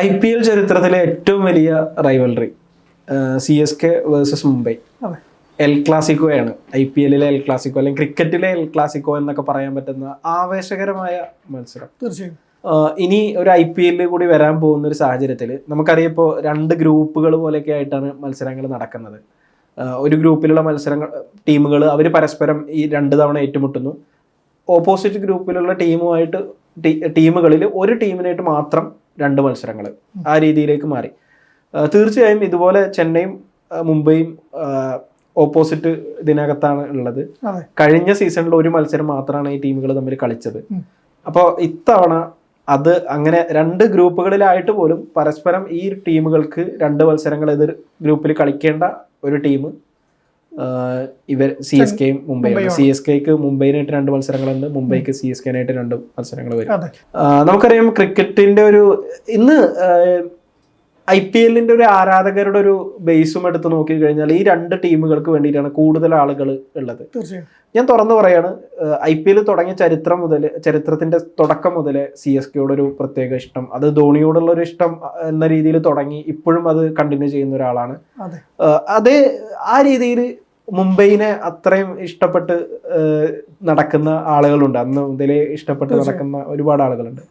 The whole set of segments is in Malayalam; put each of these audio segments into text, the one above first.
ഐ പി എൽ ചരിത്രത്തിലെ ഏറ്റവും വലിയ rivalry C S K versus Mumbai El ക്ലാസിക്കോയാണ് I P എല്ലിലെ എൽ ക്ലാസിക്കോ അല്ലെങ്കിൽ ക്രിക്കറ്റിലെ എൽ ക്ലാസിക്കോ എന്നൊക്കെ പറയാൻ പറ്റുന്ന ആവേശകരമായ മത്സരം. തീർച്ചയായും. ഇനി ഒരു ഐ പി എല്ലിൽ കൂടി വരാൻ പോകുന്ന ഒരു സാഹചര്യത്തിൽ നമുക്കറിയപ്പോൾ രണ്ട് ഗ്രൂപ്പുകൾ പോലെയൊക്കെ ആയിട്ടാണ് മത്സരങ്ങൾ നടക്കുന്നത്. ഒരു ഗ്രൂപ്പിലുള്ള മത്സരങ്ങൾ ടീമുകൾ അവർ പരസ്പരം ഈ രണ്ട് തവണ ഏറ്റുമുട്ടുന്നു. ഓപ്പോസിറ്റ് ഗ്രൂപ്പിലുള്ള ടീമുമായിട്ട് ടീമുകളിൽ ഒരു ടീമിനായിട്ട് മാത്രം രണ്ട് മത്സരങ്ങൾ ആ രീതിയിലേക്ക് മാറി. തീർച്ചയായും ഇതുപോലെ ചെന്നൈയും മുംബൈയും ഓപ്പോസിറ്റ് ഇതിനകത്താണ് ഉള്ളത്. കഴിഞ്ഞ സീസണിൽ ഒരു മത്സരം മാത്രമാണ് ഈ ടീമുകൾ തമ്മിൽ കളിച്ചത്. അപ്പോൾ ഇത്തവണ അത് അങ്ങനെ രണ്ട് ഗ്രൂപ്പുകളിലായിട്ട് പോലും പരസ്പരം ഈ ടീമുകൾക്ക് രണ്ട് മത്സരങ്ങൾ എതിർ ഗ്രൂപ്പിൽ കളിക്കേണ്ട ഒരു ടീം ഇവർ സി എസ് കെയും മുംബൈയും. സി എസ് കെക്ക് മുംബൈനായിട്ട് രണ്ട് മത്സരങ്ങളുണ്ട്. മുംബൈക്ക് സി എസ് കെനായിട്ട് രണ്ട് മത്സരങ്ങൾ വരും. നമുക്കറിയാം ക്രിക്കറ്റിന്റെ ഒരു ഇന്ന് ഐ പി എല്ലിന്റെ ഒരു ആരാധകരുടെ ഒരു ബേസും എടുത്ത് നോക്കി കഴിഞ്ഞാൽ ഈ രണ്ട് ടീമുകൾക്ക് വേണ്ടിയിട്ടാണ് കൂടുതൽ ആളുകൾ ഉള്ളത്. ഞാൻ തുറന്നു പറയാണ് ഐ പി എൽ തുടങ്ങിയ ചരിത്രം മുതൽ ചരിത്രത്തിന്റെ തുടക്കം മുതൽ സി എസ് കെയോട് ഒരു പ്രത്യേക ഇഷ്ടം. അത് ധോണിയോടുള്ള ഒരു ഇഷ്ടം എന്ന രീതിയിൽ തുടങ്ങി ഇപ്പോഴും അത് കണ്ടിന്യൂ ചെയ്യുന്ന ഒരാളാണ്. അതെ. അതേ ആ രീതിയിൽ മുംബൈനെ അത്രയും ഇഷ്ടപ്പെട്ട് നടക്കുന്ന ആളുകളുണ്ട്. അന്ന് മുതലേ ഇഷ്ടപ്പെട്ട് നടക്കുന്ന ഒരുപാട് ആളുകളുണ്ട്.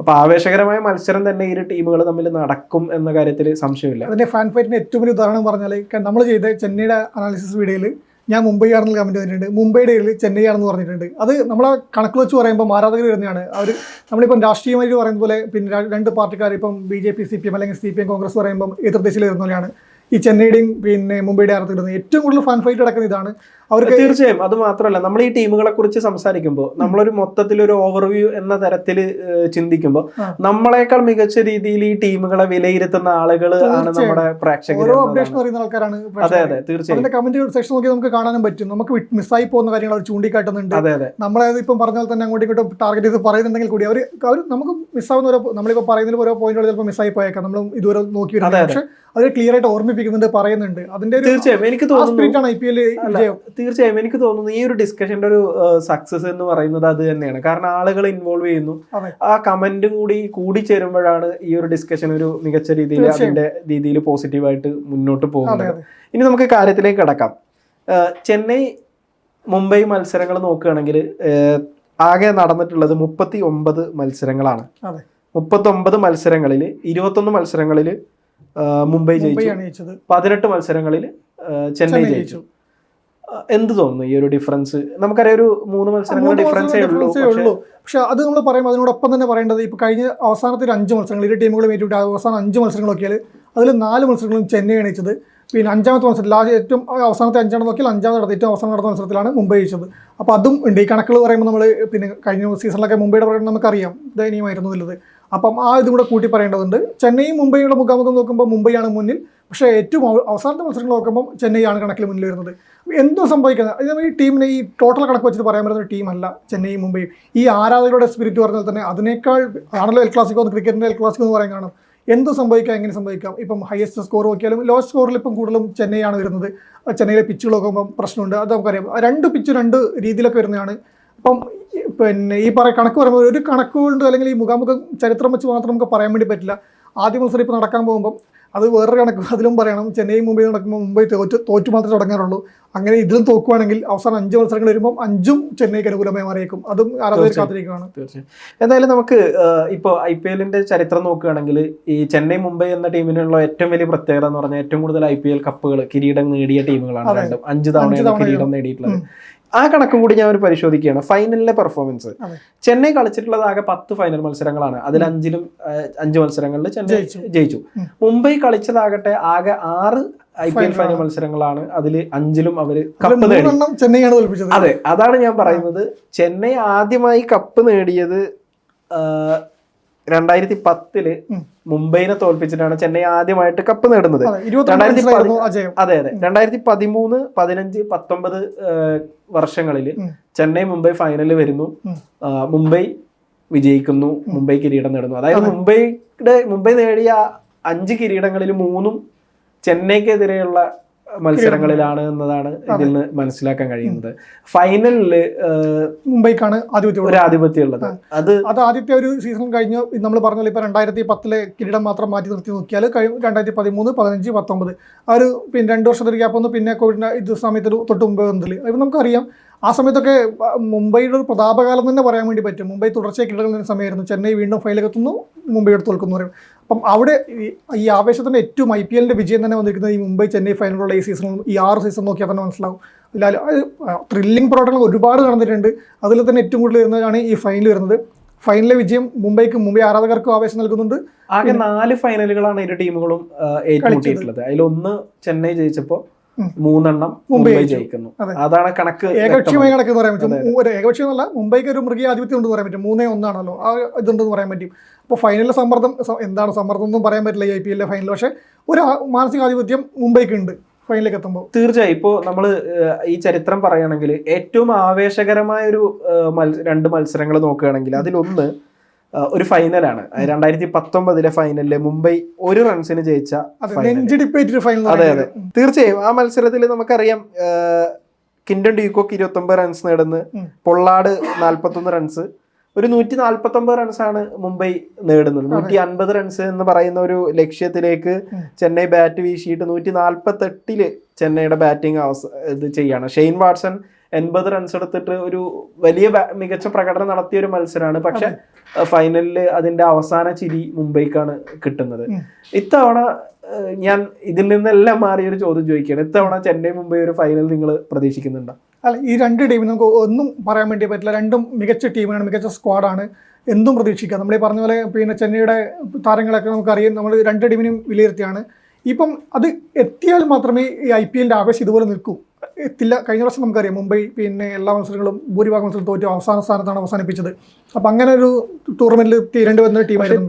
അപ്പൊ ആവേശകരമായ മത്സരം തന്നെ ഇരു ടീമുകൾ തമ്മിൽ നടക്കും എന്ന കാര്യത്തിൽ സംശയമില്ല. അതിന്റെ ഫാൻ ഫൈറ്റിന് ഏറ്റവും വലിയ ഉദാഹരണം പറഞ്ഞാൽ നമ്മൾ ചെയ്ത ചെന്നൈയുടെ അനാലിസിസ് വീഡിയോയിൽ ഞാൻ മുംബൈ ആണെന്ന് കമന്റ് വന്നിട്ടുണ്ട്. മുംബൈയുടെ ഇടയിൽ ചെന്നൈ ആണെന്ന് പറഞ്ഞിട്ടുണ്ട്. അത് നമ്മളെ കണക്ക് വെച്ച് പറയുമ്പോൾ ആരാധകർ വരുന്നതാണ്. അവർ നമ്മളിപ്പം രാഷ്ട്രീയമായിട്ട് പറയുന്ന പോലെ പിന്നെ രണ്ട് പാർട്ടിക്കാർ ഇപ്പം B J P C P M അല്ലെങ്കിൽ സി പി എം കോൺഗ്രസ് പറയുമ്പോൾ എതിർദേശയിൽ വരുന്ന പോലെയാണ് ഈ ചെന്നൈയുടെയും പിന്നെ മുംബൈയുടെ ആരാധകർ ഏറ്റവും കൂടുതൽ ഫാൻ ഫൈറ്റ് നടക്കുന്ന ഇതാണ് അവർക്ക് തീർച്ചയായും. അത് മാത്രമല്ല നമ്മൾ ഈ ടീമുകളെ കുറിച്ച് സംസാരിക്കുമ്പോൾ നമ്മളൊരു മൊത്തത്തിൽ ഒരു ഓവർവ്യൂ എന്ന തരത്തിൽ ചിന്തിക്കുമ്പോൾ നമ്മളെക്കാൾ മികച്ച രീതിയിൽ ഈ ടീമുകളെ വിലയിരുത്തുന്ന ആളുകൾ ആണ് നമ്മുടെ പ്രേക്ഷകർ അപ്ഡേഷൻ അറിയുന്ന ആൾക്കാരാണ് അതെ അതെ തീർച്ചയായും. കമന്റ് സെക്ഷൻ നോക്കി നമുക്ക് കാണാനും പറ്റും. നമുക്ക് മിസ്സായി പോകുന്ന കാര്യങ്ങൾ അവർ ചൂണ്ടിക്കാട്ടുന്നുണ്ട്. അതെ അതെ. നമ്മളെ ഇപ്പം പറഞ്ഞ പോലെ തന്നെ അങ്ങോട്ടും ഇങ്ങോട്ടും ടാർഗറ്റ് ചെയ്ത് പറയുന്നുണ്ടെങ്കിൽ കൂടി അവർ അവർ നമുക്ക് മിസ്സാവുന്ന ഓരോ നമ്മളിപ്പോൾ പറയുന്നതിൽ ഓരോ പോയിന്റുകൾ ചിലപ്പോൾ മിസ്സായി പോയേക്കാം. നമ്മൾ ഇതുവരെ നോക്കി വരുന്നത് പക്ഷേ അവർ ക്ലിയർ ആയിട്ട് ഓർമ്മിപ്പിക്കുന്നുണ്ട് പറയുന്നുണ്ട്. അതിന്റെ തീർച്ചയായും. എനിക്ക് തോന്നുന്നു ഐ പി എൽ തീർച്ചയായും എനിക്ക് തോന്നുന്നു ഈ ഒരു ഡിസ്കഷന്റെ ഒരു സക്സസ് എന്ന് പറയുന്നത് അത് തന്നെയാണ്. കാരണം ആളുകൾ ഇൻവോൾവ് ചെയ്യുന്നു. ആ കമന്റും കൂടി കൂടി ചേരുമ്പോഴാണ് ഈ ഒരു ഡിസ്കഷൻ ഒരു മികച്ച രീതിയിൽ അതിന്റെ രീതിയിൽ പോസിറ്റീവായിട്ട് മുന്നോട്ട് പോകുന്നത്. ഇനി നമുക്ക് കാര്യത്തിലേക്ക് കിടക്കാം. ചെന്നൈ മുംബൈ മത്സരങ്ങൾ നോക്കുകയാണെങ്കിൽ ആകെ നടന്നിട്ടുള്ളത് മുപ്പത്തി ഒമ്പത് മത്സരങ്ങളാണ്. അതെ. മുപ്പത്തി ഒമ്പത് മത്സരങ്ങളിൽ ഇരുപത്തൊന്ന് മത്സരങ്ങളിൽ മുംബൈ ജയിച്ചു. പതിനെട്ട് മത്സരങ്ങളിൽ ചെന്നൈ ജയിച്ചു. എന്ത് തോന്നുന്നു ഈ ഒരു ഡിഫറൻസ് നമുക്കറിയാം ഒരു മൂന്ന് മത്സരങ്ങൾ ഡിഫറൻസേ ഉള്ളൂ പക്ഷെ അത് നമ്മൾ പറയുമ്പോൾ അതിനോടൊപ്പം തന്നെ പറയേണ്ടത് ഇപ്പോൾ കഴിഞ്ഞ അവസാനത്തെ ഒരു അഞ്ച് മത്സരങ്ങൾ ഇരു ടീമുകളും ഏറ്റുവിട്ട് അവസാന അഞ്ച് മത്സരങ്ങൾ നോക്കിയാൽ അതിൽ നാല് മത്സരങ്ങളും ചെന്നൈ അണിയിച്ചത് പിന്നെ അഞ്ചാമത്തെ മത്സരത്തിൽ ലാസ്റ്റ് ഏറ്റവും അവസാനത്തെ അഞ്ചാണ് നോക്കിയാൽ അഞ്ചാമത് നടത്തി ഏറ്റവും അവസാനം നടന്ന മത്സരത്തിലാണ് മുംബൈ ജയിച്ചത്. അപ്പോൾ അതും ഉണ്ട്. ഈ കണക്കുകൾ പറയുമ്പോൾ നമ്മൾ പിന്നെ കഴിഞ്ഞ സീസണിലൊക്കെ മുംബൈയുടെ പ്രകടനം നമുക്കറിയാം. ദയനീയമായിരുന്നു എന്നുള്ളത്. അപ്പം ആ ഇതും കൂടെ കൂട്ടി പറയേണ്ടതുണ്ട്. ചെന്നൈയും മുംബൈയുടെ മുഖാമുഖം നോക്കുമ്പോൾ മുംബൈയാണ് മുന്നിൽ. പക്ഷേ ഏറ്റവും അവസാനത്തെ മത്സരങ്ങൾ നോക്കുമ്പോൾ ചെന്നൈയാണ് കണക്കിൽ മുന്നിൽ വരുന്നത്. എന്തോ സംഭവിക്കുന്നത്? അത് ഈ ടീമിനെ ഈ ടോട്ടൽ കണക്ക് വെച്ചിട്ട് പറയാൻ പറ്റുന്ന ടീമല്ല ചെന്നൈയും മുംബൈയും ഈ ആരാധകരുടെ സ്പിരിറ്റ് പറഞ്ഞാൽ തന്നെ അതിനേക്കാൾ ആണല്ലോ എൽ ക്ലാസിക്കോ ക്രിക്കറ്റിന്റെ എൽ ക്ലാസിക്കോ എന്ന് പറയാൻ കാണും എന്ത് സംഭവിക്കാം എങ്ങനെ സംഭവിക്കാം? ഇപ്പം ഹയസ്റ്റ് സ്കോർ നോക്കിയാലും ലോ സ്കോറിൽ ഇപ്പം കൂടുതലും ചെന്നൈയാണ് വരുന്നത്. ചെന്നൈയിലെ പിച്ചുകൾ നോക്കുമ്പോൾ പ്രശ്നമുണ്ട്. അത് നമുക്കറിയാം. രണ്ട് പിച്ച് രണ്ട് രീതിയിലൊക്കെ വരുന്നതാണ്. അപ്പം പിന്നെ ഈ പറ കണക്ക് പറയുമ്പോൾ ഒരു കണക്ക് കൊണ്ട് അല്ലെങ്കിൽ ഈ മുഖാമുഖം ചരിത്രം വെച്ച് മാത്രം നമുക്ക് പറയാൻ വേണ്ടി പറ്റില്ല. ആദ്യ മത്സരം ഇപ്പോൾ നടക്കാൻ പോകുമ്പം അത് വേറെ കണക്ക്. അതിലും പറയണം ചെന്നൈ മുംബൈ നടക്കുമ്പോൾ മുംബൈ തോറ്റ് തോറ്റു മാത്രമേ തുടങ്ങാറുള്ളൂ. അങ്ങനെ ഇതിലും തോക്കുവാണെങ്കിൽ അവസാനം അഞ്ച് മത്സരങ്ങൾ വരുമ്പോൾ അഞ്ചും ചെന്നൈക്ക് അനുകൂലമായി മാറിയേക്കും. അതും ആരാധകർ തീർച്ചയായും. കാത്തിരിക്കുകയാണ്. തീർച്ചയായും. എന്തായാലും നമുക്ക് ഇപ്പോൾ ഐ പി എല്ലിന്റെ ചരിത്രം നോക്കുകയാണെങ്കിൽ ഈ ചെന്നൈ മുംബൈ എന്ന ടീമിനുള്ള ഏറ്റവും വലിയ പ്രത്യേകത എന്ന് പറഞ്ഞാൽ ഏറ്റവും കൂടുതൽ ഐ പി എൽ കപ്പുകൾ കിരീടം നേടിയ ടീമുകളാണ് രണ്ടും. അഞ്ച് തവണയാണ് തവണ കിരീടം നേടിയിട്ടുള്ളത്. ആ കണക്കും കൂടി ഞാൻ ഒരു പരിശോധിക്കുകയാണ്. ഫൈനലിലെ പെർഫോമൻസ്. ചെന്നൈ കളിച്ചിട്ടുള്ളത് ആകെ പത്ത് ഫൈനൽ മത്സരങ്ങളാണ്. അതിൽ അഞ്ചിലും അഞ്ച് മത്സരങ്ങളിൽ ചെന്നൈ ജയിച്ചു. മുംബൈ കളിച്ചതാകട്ടെ ആകെ ആറ് ഐ പി എൽ ഫൈനൽ മത്സരങ്ങളാണ്. അതിൽ അഞ്ചിലും അവർ കപ്പ് നേടി മൂന്നെണ്ണം ചെന്നൈയാണ് തോൽപ്പിച്ചത്. അതെ അതാണ് ഞാൻ പറയുന്നത്. ചെന്നൈ ആദ്യമായി കപ്പ് നേടിയത് രണ്ടായിരത്തി പത്തിൽ. മുംബൈനെ തോൽപ്പിച്ചിട്ടാണ് ചെന്നൈ ആദ്യമായിട്ട് കപ്പ് നേടുന്നത്. രണ്ടായിരത്തി അതെ അതെ. രണ്ടായിരത്തി പതിമൂന്ന് പതിനഞ്ച് പത്തൊമ്പത് വർഷങ്ങളിൽ ചെന്നൈ മുംബൈ ഫൈനലിൽ വരുന്നു. മുംബൈ വിജയിക്കുന്നു മുംബൈ കിരീടം നേടുന്നു. അതായത് അതെ. മുംബൈയുടെ മുംബൈ നേടിയ അഞ്ച് കിരീടങ്ങളിൽ മൂന്നും ചെന്നൈക്കെതിരെയുള്ള മത്സരങ്ങളിലാണ് എന്നതാണ് ഇതിൽ നിന്ന് മനസ്സിലാക്കാൻ കഴിയുന്നത്. ഫൈനലിൽ മുംബൈക്കാണ് ആദ്യത്തെ ഒരു ആധിപത്യം ഉള്ളത് അത് അത് ആദ്യത്തെ ഒരു സീസൺ കഴിഞ്ഞ് നമ്മൾ പറഞ്ഞ ഇപ്പൊ രണ്ടായിരത്തി പത്തിലെ കിരീടം മാത്രം മാറ്റി നിർത്തി നോക്കിയാൽ കഴിഞ്ഞ രണ്ടായിരത്തി പതിമൂന്ന് പതിനഞ്ച് പത്തൊമ്പത് ആ ഒരു പിന്നെ രണ്ട് വർഷത്തെ ഒരു ഗ്യാപ്പ് ഒന്ന് പിന്നെ കോവിഡിന്റെ ഇത് സമയത്ത് തൊട്ട് മുമ്പ് വന്നതിൽ അപ്പം നമുക്കറിയാം. ആ സമയത്തൊക്കെ മുംബൈയുടെ ഒരു പ്രതാപകാലം തന്നെ പറയാൻ വേണ്ടി പറ്റും. മുംബൈ തുടർച്ചയായി കിടക്കുന്ന സമയമായിരുന്നു. ചെന്നൈ വീണ്ടും ഫൈനലെത്തുന്നു മുംബൈ എടുത്ത് തോൽക്കുന്നു പറയും. അപ്പം അവിടെ ഈ- ആവേശത്തിന് ആവേശത്തിന്റെ ഏറ്റവും ഐ പി എല്ലിന്റെ വിജയം തന്നെ വന്നിരിക്കുന്നത് ഈ മുംബൈ ചെന്നൈ ഫൈനലുള്ള ഈ സീസണും ഈ ആറ് സീസൺ നോക്കിയാൽ തന്നെ മനസ്സിലാവും. അതിൽ ത്രില്ലിംഗ് പ്രവർത്തനങ്ങൾ ഒരുപാട് നടന്നിട്ടുണ്ട്. അതിൽ തന്നെ ഏറ്റവും കൂടുതൽ വരുന്നതാണ് ഈ ഫൈനൽ വരുന്നത്. ഫൈനലിലെ വിജയം മുംബൈക്ക് മുംബൈ ആരാധകർക്കും ആവേശം നൽകുന്നുണ്ട്. ആകെ നാല് ഫൈനലുകളാണ് ഇരു ടീമുകളും ഏറ്റുമുട്ടിയിട്ടുള്ളത്. അതിലൊന്ന് ചെന്നൈ ജയിച്ചപ്പോ ഉം. മൂന്നെണ്ണം മുംബൈ. ജയിക്കുന്നു. അതെ. അതാണ് കണക്ക് ഏകപക്ഷീയമായി കണക്കെന്ന് പറയാൻ പറ്റും. ഏകപക്ഷീയം എന്നല്ല മുംബൈക്ക് ഒരു മൃഗീയ ആധിപത്യം ഉണ്ടെന്ന് പറയാൻ പറ്റും. മൂന്നേ ഒന്നാണല്ലോ. ആ ഇതുണ്ടെന്ന് പറയാൻ പറ്റും. അപ്പോൾ ഫൈനലിലെ സമ്മർദ്ദം എന്താണ് സമ്മർദ്ദം ഒന്നും പറയാൻ പറ്റില്ല ഐ പി എല്ലിലെ ഫൈനൽ പക്ഷേ ഒരു മാനസികാധിപത്യം മുംബൈക്ക് ഉണ്ട് ഫൈനലിലേക്ക് എത്തുമ്പോൾ. തീർച്ചയായും. ഇപ്പോൾ നമ്മൾ ഈ ചരിത്രം പറയുകയാണെങ്കിൽ ഏറ്റവും ആവേശകരമായ ഒരു രണ്ട് മത്സരങ്ങൾ നോക്കുകയാണെങ്കിൽ അതിലൊന്ന് ഒരു ഫൈനലാണ് രണ്ടായിരത്തി പത്തൊമ്പതിലെ ഫൈനലിൽ മുംബൈ ഒരു റൺസിന് ജയിച്ച അതെ അതെ തീർച്ചയായും ആ മത്സരത്തിൽ നമുക്കറിയാം കിൻഡൻ ഡ്യൂക്കോക്ക് ഇരുപത്തി ഒമ്പത് റൺസ് നേടുന്നു. പൊള്ളാട് നാൽപ്പത്തൊന്ന് റൺസ് ഒരു നൂറ്റി നാൽപ്പത്തി ഒമ്പത് റൺസാണ് മുംബൈ നേടുന്നത്. നൂറ്റി അൻപത് റൺസ് എന്ന് പറയുന്ന ഒരു ലക്ഷ്യത്തിലേക്ക് ചെന്നൈ ബാറ്റ് വീശിയിട്ട് നൂറ്റി നാൽപ്പത്തെട്ടിൽ ചെന്നൈയുടെ ബാറ്റിംഗ് അവസ ഇത് ചെയ്യാണ്. ഷെയ്ൻ വാട്സൺ എൺപത് റൺസ് എടുത്തിട്ട് ഒരു വലിയ മികച്ച പ്രകടനം നടത്തിയ ഒരു മത്സരമാണ് പക്ഷെ ഫൈനലിൽ അതിന്റെ അവസാന ചിരി മുംബൈക്കാണ് കിട്ടുന്നത്. ഇത്തവണ ഞാൻ ഇതിൽ നിന്നെല്ലാം മാറിയ ഒരു ചോദ്യം ചോദിക്കുകയാണ്. ഇത്തവണ ചെന്നൈ മുംബൈ ഒരു ഫൈനൽ നിങ്ങൾ പ്രതീക്ഷിക്കുന്നുണ്ടോ? അല്ല ഈ രണ്ട് ടീമിനും നമുക്ക് ഒന്നും പറയാൻ വേണ്ടി പറ്റില്ല. രണ്ടും മികച്ച ടീമാണ് മികച്ച സ്ക്വാഡാണ് എന്തും പ്രതീക്ഷിക്കാം. നമ്മൾ ഈ പറഞ്ഞ പോലെ പിന്നെ ചെന്നൈയുടെ താരങ്ങളൊക്കെ നമുക്കറിയാം. നമ്മൾ രണ്ട് ടീമിനും വിലയിരുത്തിയാണ്. ഇപ്പം അത് എത്തിയാൽ മാത്രമേ ഈ ഐ പി എല്ലിന്റെ ആവേശം ഇതുപോലെ നിൽക്കൂ. എത്തില്ല കഴിഞ്ഞ വർഷം നമുക്കറിയാം മുംബൈ പിന്നെ എല്ലാ മത്സരങ്ങളും ഭൂരിഭാഗം മത്സരം തോറ്റു അവസാന സ്ഥാനത്താണ് അവസാനിപ്പിച്ചത്. അപ്പൊ അങ്ങനെ ഒരു ടൂർണമെന്റിൽ തീരേണ്ടി വന്ന ടീമായിരുന്നു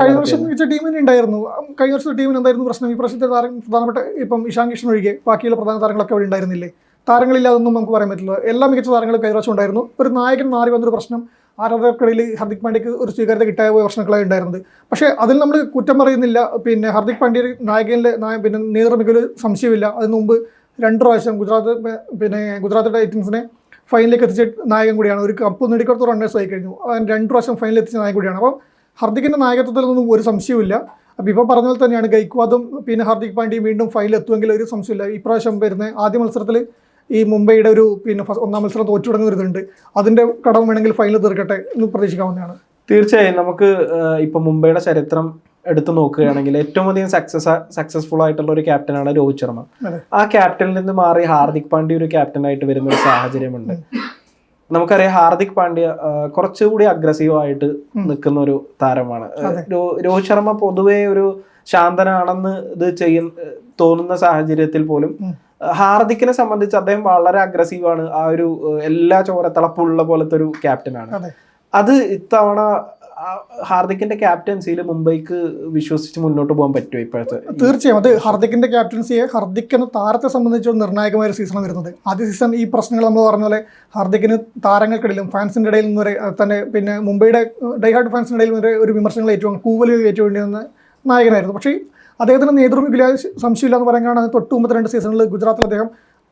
കഴിഞ്ഞ വർഷം മികച്ച ടീമിന് ഉണ്ടായിരുന്നു. കഴിഞ്ഞ വർഷത്തെ ടീമിന് എന്തായിരുന്നു പ്രശ്നം? ഈ പ്രാവശ്യത്തെ താരം പ്രധാനപ്പെട്ട ഇപ്പം ഇഷാൻ കിഷൻ ഒഴികെ ബാക്കിയുള്ള പ്രധാന താരങ്ങളൊക്കെ അവിടെ ഉണ്ടായിരുന്നില്ലേ? താരങ്ങളില്ലാതൊന്നും നമുക്ക് പറയാൻ പറ്റില്ല. എല്ലാ മികച്ച താരങ്ങളും കഴിഞ്ഞ വർഷം ഉണ്ടായിരുന്നു. ഒരു നായകൻ മാറി വന്നൊരു പ്രശ്നം. ആരാധകർക്കിടയിൽ ഹർദിക് പാണ്ഡ്യക്ക് ഒരു സ്വീകാര്യത കിട്ടായ പോയ വർഷങ്ങളായി ഉണ്ടായിരുന്നത്. പക്ഷേ അതിൽ നമ്മൾ കുറ്റം പറയുന്നില്ല. പിന്നെ ഹർദിക് പാണ്ഡ്യ നായകനിലെ നായ- പിന്നെ നേതൃമികയിൽ സംശയമില്ല. അതിന് മുമ്പ് രണ്ട് പ്രാവശ്യം ഗുജറാത്ത് പിന്നെ ഗുജറാത്ത് ടൈറ്റൻസിനെ ഫൈനലിലേക്ക് എത്തിച്ച നായകൻ കൂടിയാണ്. ഒരു കപ്പ് നേടിക്കൊടുത്ത റണ്ണേഴ്സ് ആയി കഴിഞ്ഞു. രണ്ട് പ്രാവശ്യം ഫൈനലിൽ എത്തിച്ച നായകൻ കൂടിയാണ്. അപ്പം ഹർദിക്കിന്റെ നായകത്വത്തിൽ നിന്നും ഒരു സംശയവുമില്ല. അപ്പോൾ ഇപ്പോൾ പറഞ്ഞ പോലെ തന്നെയാണ് ഗൈക്വാദും പിന്നെ ഹാർദിക് പാണ്ഡ്യയും വീണ്ടും ഫൈനലിൽ എത്തുമെങ്കിൽ ഒരു സംശയമില്ല ഇപ്രാവശ്യം വരുന്ന ആദ്യ മത്സരത്തിൽ ഈ മുംബൈയുടെ ഒരു പിന്നെ ഒന്നാം മത്സരം തോറ്റു തുടങ്ങുന്ന ഒരു ഇതുണ്ട്. അതിന്റെ കടം വേണമെങ്കിൽ ഫൈനൽ തീർക്കട്ടെ എന്ന് പ്രതീക്ഷിക്കാവുന്നതാണ്. തീർച്ചയായും നമുക്ക് ഇപ്പൊ മുംബൈയുടെ ചരിത്രം എടുത്തു നോക്കുകയാണെങ്കിൽ ഏറ്റവും അധികം സക്സസ് സക്സസ്ഫുൾ ആയിട്ടുള്ള ഒരു ക്യാപ്റ്റനാണ് രോഹിത് ശർമ്മ. ആ ക്യാപ്റ്റനിൽ നിന്ന് മാറി ഹാർദിക് പാണ്ഡ്യ ഒരു ക്യാപ്റ്റനായിട്ട് വരുന്ന ഒരു സാഹചര്യമുണ്ട്. നമുക്കറിയാം ഹാർദിക് പാണ്ഡ്യ കുറച്ചുകൂടി അഗ്രസീവ് ആയിട്ട് നിൽക്കുന്ന ഒരു താരമാണ്. രോഹിത് ശർമ്മ പൊതുവേ ഒരു ശാന്തനാണെന്ന് ഇത് ചെയ്യുന്ന തോന്നുന്ന സാഹചര്യത്തിൽ പോലും ഹാർദിക്കിനെ സംബന്ധിച്ച് അദ്ദേഹം വളരെ അഗ്രസീവ് ആണ്. ആ ഒരു എല്ലാ ചോരത്തിളപ്പുള്ള പോലത്തെ ഒരു ക്യാപ്റ്റനാണ് അതെ. അത് ഇത്തവണ ഹാർദിക്കിന്റെ ക്യാപ്റ്റൻസിയിൽ മുംബൈക്ക് വിശ്വസിച്ച് മുന്നോട്ട് പോകാൻ പറ്റുമോ ഇപ്പോഴത്തെ തീർച്ചയായും. അത് ഹാർദിക്കിന്റെ ക്യാപ്റ്റൻസിയെ ഹാർദിക് എന്ന താരത്തെ സംബന്ധിച്ച് നിർണായകമായ ഒരു സീസണാണ് വരുന്നത്. ആദ്യ സീസൺ ഈ പ്രശ്നങ്ങൾ നമ്മൾ പറഞ്ഞ പോലെ ഹാർദിക്കിന് താരങ്ങൾക്കിടയിലും ഫാൻസിന്റെ ഇടയിൽ നിന്ന് വരെ തന്നെ പിന്നെ മുംബൈയുടെ ഡൈഹാർഡ് ഫാൻസിന്റെ ഇടയിൽ വരെ ഒരു വിമർശനങ്ങൾ ഏറ്റവും കൂവലുകൾ ഏറ്റുവേണ്ടിയിരുന്ന നായകനായിരുന്നു. പക്ഷേ അദ്ദേഹത്തിന് നേതൃത്വമില്ല സംശയമില്ല എന്ന് പറയാനാണ് തൊട്ട് മുമ്പത്തെ രണ്ട് സീസണിൽ ഗുജറാത്തിൽ അദ്ദേഹം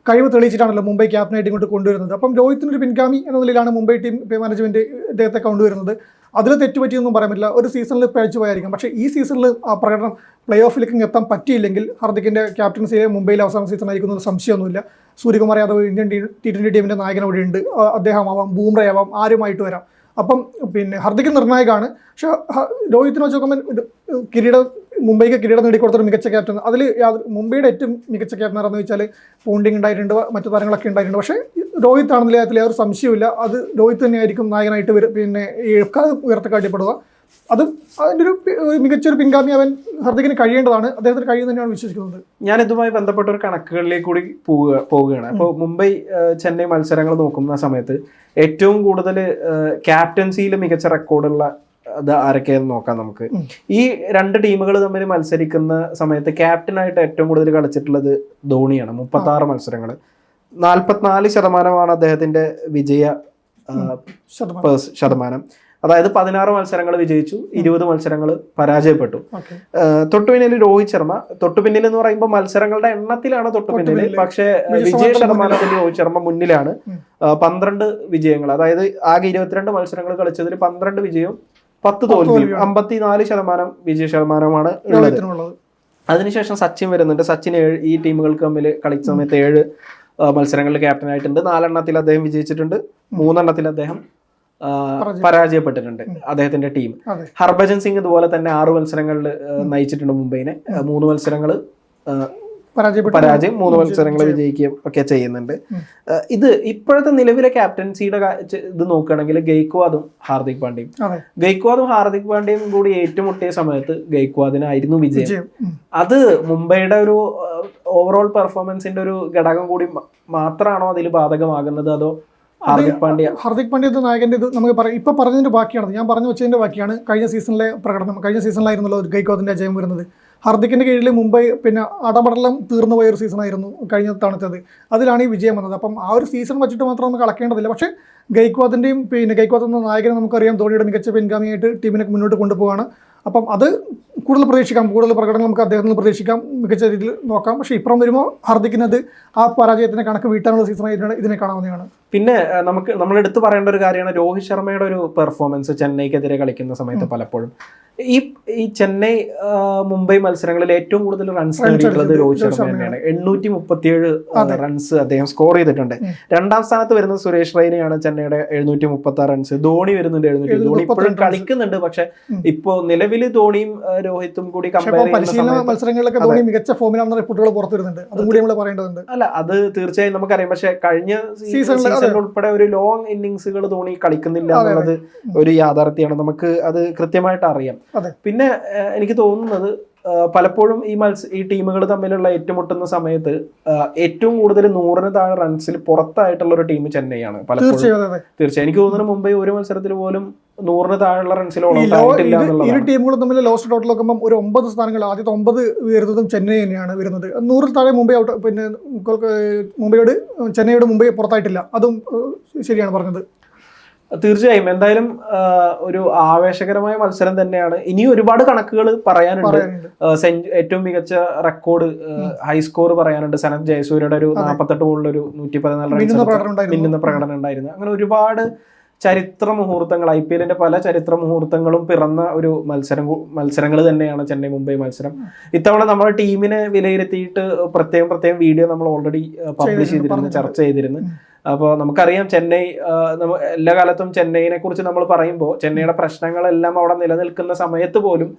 കഴിവ് തെളിയിച്ചിട്ടാണല്ലോ മുംബൈ ക്യാപ്റ്റനായിട്ട് ഇങ്ങോട്ട് കൊണ്ടുവരുന്നത്. അപ്പം രോഹിത്തിനൊരു പിൻഗാമി എന്ന നിലയിലാണ് മുംബൈ ടീം മാനേജ്മെന്റ് ഇദ്ദേഹത്തെ കൊണ്ടുവരുന്നത്. അതിൽ തെറ്റുപറ്റിയൊന്നും പറയാൻ പറ്റില്ല. ഒരു സീസണിൽ പിഴച്ചു പോയായിരിക്കും. പക്ഷേ ഈ സീസണിൽ ആ പ്രകടനം പ്ലേ ഓഫിലേക്ക് എത്താൻ പറ്റിയില്ലെങ്കിൽ ഹർദിക്കിന്റെ ക്യാപ്റ്റൻസിയെ മുംബൈയിൽ അവസാന സീസൺ ആയിരിക്കുന്ന ഒരു സംശയമൊന്നുമില്ല. Suryakumar Yadav Indian T twenty ടീമിന്റെ നായകൻ അവിടെയുണ്ട്. അദ്ദേഹം ആവാം ബൂംറ ആവാം ആരുമായിട്ട് വരാം. അപ്പം പിന്നെ ഹർദിക്ക് നിർണായകമാണ് പക്ഷെ രോഹിത്തിനെ വെച്ച് നോക്കുമ്പോൾ കിരീടം മുംബൈക്ക് കിരീടം നേടിക്കൊടുത്തൊരു മികച്ച ക്യാപ്റ്റൻ അതിൽ മുംബൈയുടെ ഏറ്റവും മികച്ച ക്യാപ്റ്റൻ ആരെന്ന് വെച്ചാൽ പോണ്ടിങ് ഉണ്ടായിട്ടുണ്ട് മറ്റു താരങ്ങളൊക്കെ ഉണ്ടായിട്ടുണ്ട്. പക്ഷേ രോഹിത് ആണെന്നില്ല അതിൽ ഒരു സംശയമില്ല അത് രോഹിത് തന്നെയായിരിക്കും നായകനായിട്ട് വരും പിന്നെ ഉയർത്തക്കാട്ടിപ്പെടുക ഉയർത്തിക്കാട്ടിപ്പെടുക അത് അതിന്റെ ഒരു മികച്ചൊരു പിൻഗാമി അവൻ ഹർദിക്കിന് കഴിയേണ്ടതാണ്. അദ്ദേഹത്തിന് കഴിയും തന്നെയാണ് വിശ്വസിക്കുന്നത്. ഞാൻ ഇതുമായി ബന്ധപ്പെട്ട ഒരു കണക്കുകളിലേക്ക് കൂടി പോവുക പോവുകയാണ്. അപ്പോൾ മുംബൈ ചെന്നൈ മത്സരങ്ങൾ നോക്കുന്ന സമയത്ത് ഏറ്റവും കൂടുതൽ ക്യാപ്റ്റൻസിയിൽ മികച്ച റെക്കോർഡുള്ള അത് ആരൊക്കെയെന്ന് നോക്കാം നമുക്ക്. ഈ രണ്ട് ടീമുകൾ തമ്മിൽ മത്സരിക്കുന്ന സമയത്ത് ക്യാപ്റ്റനായിട്ട് ഏറ്റവും കൂടുതൽ കളിച്ചിട്ടുള്ളത് ധോണിയാണ്. മുപ്പത്തി ആറ് മത്സരങ്ങൾ. നാൽപ്പത്തിനാല് ശതമാനമാണ് അദ്ദേഹത്തിന്റെ വിജയ ശതമാനം. അതായത് പതിനാറ് മത്സരങ്ങൾ വിജയിച്ചു ഇരുപത് മത്സരങ്ങൾ പരാജയപ്പെട്ടു. തൊട്ടുപിന്നലിൽ തൊട്ടുപിന്നിൽ രോഹിത് ശർമ്മ. തൊട്ടുപിന്നിൽ എന്ന് പറയുമ്പോൾ മത്സരങ്ങളുടെ എണ്ണത്തിലാണ് തൊട്ടുപിന്നിൽ. പക്ഷേ വിജയ ശതമാനത്തിൽ രോഹിത് ശർമ്മ മുന്നിലാണ്. പന്ത്രണ്ട് വിജയങ്ങൾ അതായത് ആകെ ഇരുപത്തിരണ്ട് മത്സരങ്ങൾ കളിച്ചതിൽ പന്ത്രണ്ട് വിജയവും പത്ത് തോൽവിയും. അമ്പത്തിനാല് ശതമാനം വിജയ ശതമാനമാണ് ഉള്ളത്. അതിനുശേഷം സച്ചിൻ വരുന്നുണ്ട്. സച്ചിൻ ഏഴ് ഈ ടീമുകൾക്ക് തമ്മിൽ കളിച്ച സമയത്ത് ഏഴ് മത്സരങ്ങളിൽ ക്യാപ്റ്റൻ ആയിട്ടുണ്ട് നാലെണ്ണത്തിൽ അദ്ദേഹം വിജയിച്ചിട്ടുണ്ട്. മൂന്നെണ്ണത്തിൽ അദ്ദേഹം. പരാജയപ്പെട്ടിട്ടുണ്ട് അദ്ദേഹത്തിന്റെ ടീം. ഹർഭജൻ സിംഗ് ഇതുപോലെ തന്നെ ആറ് മത്സരങ്ങളിൽ നയിച്ചിട്ടുണ്ട് മുംബൈനെ. മൂന്ന് മത്സരങ്ങൾ പരാജയം മൂന്ന് മത്സരങ്ങൾ വിജയിക്കുകയും ഒക്കെ ചെയ്യുന്നുണ്ട്. ഇത് ഇപ്പോഴത്തെ നിലവിലെ ക്യാപ്റ്റൻസിയുടെ ഇത് നോക്കുകയാണെങ്കിൽ ഗെയ്ക്വാദും ഹാർദിക് പാണ്ഡ്യയും. ഗെയ്ക്വാദും ഹാർദിക് പാണ്ഡ്യയും കൂടി ഏറ്റുമുട്ടിയ സമയത്ത് ഗെയ്ക്വാദിനായിരുന്നു വിജയം. അത് മുംബൈയുടെ ഒരു ഓവറോൾ പെർഫോമൻസിന്റെ ഒരു ഘടകം കൂടി മാത്രമാണോ അതിൽ ബാധകമാകുന്നത്? അതോ ഹാർദിക് പാണ്ഡ്യ. ഹാർദിക് പാണ്ഡ്യ ഇത് നായകന്റെ ഇത് നമുക്ക് പറയാം. ഇപ്പൊ പറഞ്ഞതിന്റെ ബാക്കിയാണ്. ഞാൻ പറഞ്ഞു വെച്ചതിന്റെ ബാക്കിയാണ്. കഴിഞ്ഞ സീസണിലെ പ്രകടനം കഴിഞ്ഞ സീസണിലായിരുന്നല്ലോ ഗൈക്കോത്തിന്റെ ജയം വരുന്നത്. ഹാർദിക്കിന്റെ കീഴിൽ മുംബൈ പിന്നെ അടപടലം തീർന്നു പോയ ഒരു സീസണായിരുന്നു കഴിഞ്ഞ തണുത്തത് അതിലാണ് ഈ വിജയം വന്നത്. അപ്പം ആ ഒരു സീസൺ വെച്ചിട്ട് മാത്രം നമുക്ക് അളക്കേണ്ടതില്ല. പക്ഷേ ഗൈക്വാദിന്റെയും പിന്നെ ഗൈക്വാദ് എന്ന നായകനെ നമുക്കറിയാം. ധോണിയുടെ മികച്ച പിൻഗാമിയായിട്ട് ടീമിനെ മുന്നോട്ട് കൊണ്ടുപോവാണ്. അപ്പം അത് കൂടുതൽ പ്രതീക്ഷിക്കാം. കൂടുതൽ പ്രകടനം നമുക്ക് അദ്ദേഹത്തിൽ നിന്ന് പ്രതീക്ഷിക്കാം. മികച്ച രീതിയിൽ നോക്കാം. പക്ഷേ ഇപ്പുറം വരുമ്പോൾ ഹാർദിക്കിനത് ആ പരാജയത്തിന്റെ കണക്ക് വീട്ടാനുള്ള സീസണായിട്ടാണ് ഇതിനെ കാണാവുന്നതാണ്. പിന്നെ നമുക്ക് നമ്മൾ എടുത്തു പറയേണ്ട ഒരു കാര്യമാണ് രോഹിത് ശർമ്മയുടെ ഒരു പെർഫോമൻസ് ചെന്നൈക്കെതിരെ കളിക്കുന്ന സമയത്ത് പലപ്പോഴും. ഈ ഈ ചെന്നൈ മുംബൈ മത്സരങ്ങളിൽ ഏറ്റവും കൂടുതൽ റൺസ് നേടിയിട്ടുള്ളത് രോഹിത് ശർമ്മ തന്നെയാണ് എണ്ണൂറ്റി മുപ്പത്തിയേഴ് റൺസ് അദ്ദേഹം സ്കോർ ചെയ്തിട്ടുണ്ട്. രണ്ടാം സ്ഥാനത്ത് വരുന്നത് സുരേഷ് റൈനയാണ് ചെന്നൈയുടെ എഴുന്നൂറ്റി മുപ്പത്തി ആറ് റൺസ് ധോണി വരുന്നുണ്ട് എഴുന്നൂറ്റി ധോണി ഇപ്പോഴും കളിക്കുന്നുണ്ട്. പക്ഷെ ഇപ്പോ നിലവിൽ ധോണിയും രോഹിത്തും കൂടി കമ്പയർ ചെയ്യുന്ന മത്സരങ്ങളിലൊക്കെ ധോണി മികച്ച ഫോമിലാണെന്ന റിപ്പോർട്ടുകൾ പുറത്തു വരുന്നുണ്ട് അതും കൂടി നമ്മൾ പറയേണ്ടതുണ്ട്. അല്ല അത് തീർച്ചയായും നമുക്കറിയാം. പക്ഷെ കഴിഞ്ഞ സീസണിൽ ഉൾപ്പെടെ ഒരു ലോങ് ഇന്നിങ്സുകൾ ധോണി കളിക്കുന്നില്ല. എന്നുള്ളത് ഒരു യാഥാർത്ഥ്യമാണ്. നമുക്ക് അത് കൃത്യമായിട്ട് അറിയാം. പിന്നെ എനിക്ക് തോന്നുന്നത് പലപ്പോഴും ഈ മത്സ ഈ ടീമുകൾ തമ്മിലുള്ള ഏറ്റുമുട്ടുന്ന സമയത്ത് ഏറ്റവും കൂടുതൽ നൂറിന് താഴെ റൺസിൽ പുറത്തായിട്ടുള്ള ഒരു ടീം ചെന്നൈയാണ് പലപ്പോഴും. തീർച്ചയായും എനിക്ക് തോന്നുന്നു മുംബൈ ഒരു മത്സരത്തിൽ പോലും നൂറിന് താഴെയുള്ള റൺസിലോളം ഇരു ടീമുകളും തമ്മിൽ ലോസ്റ്റ് ടോട്ടൽ നോക്കുമ്പോൾ ഒരു ഒമ്പത് സ്ഥാനങ്ങൾ ആദ്യത്തെ ഒമ്പത് വരുന്നതും ചെന്നൈ തന്നെയാണ് വരുന്നത്. നൂറിൽ താഴെ മുംബൈ ഔട്ട് പിന്നെ മുംബൈയോട് ചെന്നൈയോട് മുംബൈ പുറത്തായിട്ടില്ല. അതും ശരിയാണ് പറഞ്ഞത്. തീർച്ചയായും. എന്തായാലും ഒരു ആവേശകരമായ മത്സരം തന്നെയാണ്. ഇനി ഒരുപാട് കണക്കുകൾ പറയാനുണ്ട്. ഏറ്റവും മികച്ച റെക്കോർഡ് ഹൈ സ്കോർ പറയാനുണ്ട്. സനത് ജയസൂര്യയുടെ ഒരു. നാൽപ്പത്തെട്ട് ബോളിൽ ഒരു നൂറ്റി പതിനാല് മിന്നുന്ന പ്രകടനം ഉണ്ടായിരുന്നു. അങ്ങനെ ഒരുപാട് ചരിത്ര മുഹൂർത്തങ്ങൾ ഐ പി എല്ലിന്റെ പല ചരിത്ര മുഹൂർത്തങ്ങളും പിറന്ന ഒരു മത്സരം മത്സരങ്ങൾ തന്നെയാണ് ചെന്നൈ മുംബൈ മത്സരം. ഇത്തവണ നമ്മുടെ ടീമിനെ വിലയിരുത്തിയിട്ട് പ്രത്യേകം പ്രത്യേകം വീഡിയോ നമ്മൾ ഓൾറെഡി പബ്ലിഷ് ചെയ്തിരുന്നു, ചർച്ച ചെയ്തിരുന്നു. അപ്പോൾ നമുക്കറിയാം ചെന്നൈ എല്ലാ കാലത്തും ചെന്നൈനെ കുറിച്ച് നമ്മൾ പറയുമ്പോൾ ചെന്നൈയുടെ പ്രശ്നങ്ങളെല്ലാം അവിടെ നിലനിൽക്കുന്ന സമയത്ത് പോലും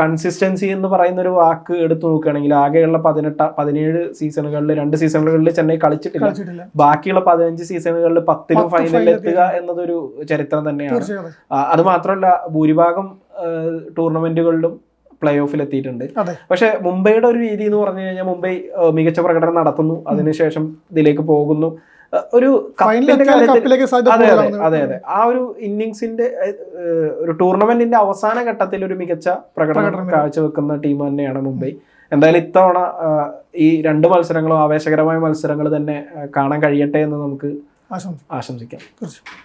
കൺസിസ്റ്റൻസി എന്ന് പറയുന്ന ഒരു വാക്ക് എടുത്തു നോക്കുകയാണെങ്കിൽ ആകെയുള്ള പതിനെട്ട് പതിനേഴ് സീസണുകളിൽ രണ്ട് സീസണുകളിൽ ചെന്നൈ കളിച്ചിട്ടില്ല. ബാക്കിയുള്ള പതിനഞ്ച് സീസണുകളിൽ പത്തിലും പത്ത് ഫൈനലിൽ എത്തുക എന്നതൊരു ചരിത്രം തന്നെയാണ്. അതെ. മാത്രമല്ല ഭൂരിഭാഗം ടൂർണമെന്റുകളിലും പ്ലേ ഓഫിൽ എത്തിയിട്ടുണ്ട് പക്ഷെ മുംബൈയുടെ ഒരു രീതി എന്ന് പറഞ്ഞു കഴിഞ്ഞാൽ മുംബൈ മികച്ച പ്രകടനം നടത്തുന്നു. അതിനുശേഷം ഇതിലേക്ക് പോകുന്നു. ഒരു അതെ അതെ അതെ ആ ഒരു ഇന്നിങ്സിന്റെ ഒരു ടൂർണമെന്റിന്റെ അവസാന ഘട്ടത്തിൽ ഒരു മികച്ച പ്രകടനം കാഴ്ച കാഴ്ചവെക്കുന്ന ടീം തന്നെയാണ് മുംബൈ. എന്തായാലും ഇത്തവണ ഈ രണ്ട് മത്സരങ്ങളും ആവേശകരമായ മത്സരങ്ങൾ തന്നെ കാണാൻ കഴിയട്ടെ എന്ന് നമുക്ക് ആശംസിക്കാം. തീർച്ചയായും.